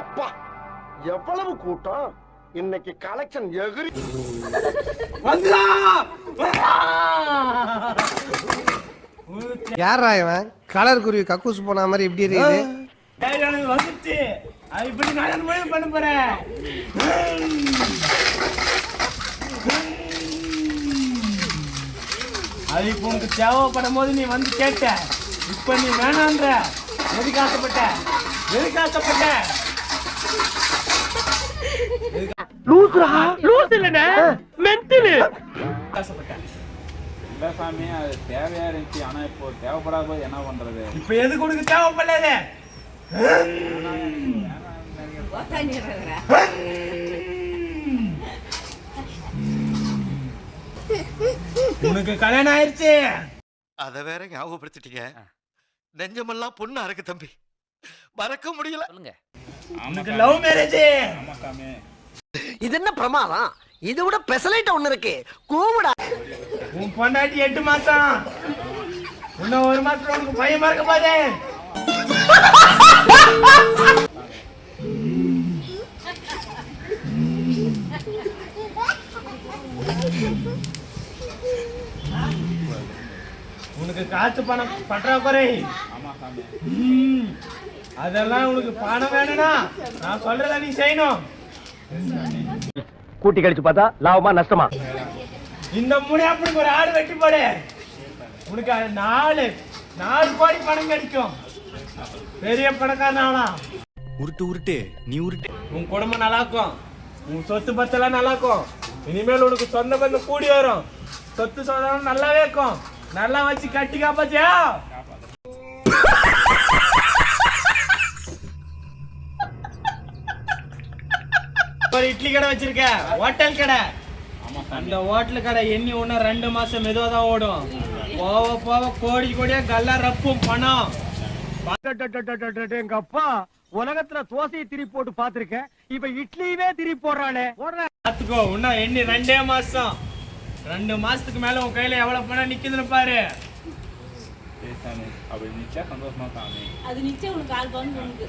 அப்பா எவ்வளவு கூட்டம்? இன்னைக்கு கலெக்ஷன் எகிரி யாரா இவன்? கலர் குருவி கக்கூஸ் போன மாதிரி இப்படி இருக்குது. எனக்கு வந்துச்சு அது இப்படி நான் பண்ண போறேன் அது இப்போ உனக்கு தேவைப்படும் போது நீ வந்து கேட்ட. இப்ப நீ வேணான்ற. எதுக்கு ஆசைப்பட்ட எதுக்கு ஆசைப்பட்ட லூசுரா? லூசு இல்லனே மென்டல் ஆசைப்பட்டேன் இல்ல சாமி அது தேவையா இருந்துச்சு. ஆனா இப்போ தேவைப்படாத போது என்ன பண்றது? இப்ப எதுக்கு உனக்கு தேவைப்படாத உனக்கு கல்யாணம் ஆயிருச்சு. அத வேற ஞாபகப்படுத்திட்டீங்க. நெஞ்சமெல்லாம் பொண்ணு அறக்கு தம்பி. மறக்க முடியல. உனக்கு லவ் மேரேஜ் இது என்ன பிரமாதம்? இது விட பெசலைட் ஒண்ணு இருக்கு. கூவுடா. உன் பொண்டாட்டி எட்டு மாசம். இன்னும் ஒரு மாசத்துல உனக்கு பையன் மறக்க போதே உனக்கு காசு பணம் பற்றாக்குறை. ஆமா சாமி. ம், அதெல்லாம் உனக்கு பணம் வேணும்னா நான் சொல்றத நீ செய்யணும். கூட்டி கழிச்சு பார்த்தா லாபமா நஷ்டமா? இந்த முடியாப்புக்கு ஒரு ஆடு வெட்டி போடு. உனக்கு நாலு நாலு கோடி பணம் கிடைக்கும். பெரிய பணக்காரன் உருட்டு உருட்டு. நீ உருட்டு. உன் குடும்பம் நல்லா இருக்கும் உன் சொத்து பத்தெல்லாம் நல்லா இருக்கும் இனிமேல் உனக்கு சொந்த பந்தம் கூடி வரும். சொத்து சொந்தம் நல்லாவே இருக்கும். நல்லா வச்சு கட்டி காப்பாச்சியா ஒரு இட்லி கடை வச்சிருக்க. ஹோட்டல் கடை. அந்த ஹோட்டல் கடை எண்ணி ஒண்ணு ரெண்டு மாசம் மெதுவா தான் ஓடும். போக போக கோடி கோடியா கல்லா ரப்பும் பணம். எங்க அப்பா உலகத்துல தோசையை திரி போட்டு பாத்திருக்கேன் இப்ப இட்லியவே திரி போடுறானே பாத்துக்கோ இன்னும் எண்ணி ரெண்டே மாசம். ரெண்டு மாசத்துக்கு மேல உன் கையில எவ்வளவு பணம் நிக்குதுன்னு பாரு. அப்படி நிச்சயா சந்தோஷமா சாமி. அது நிச்சயம் உனக்கு ஆள் உனக்கு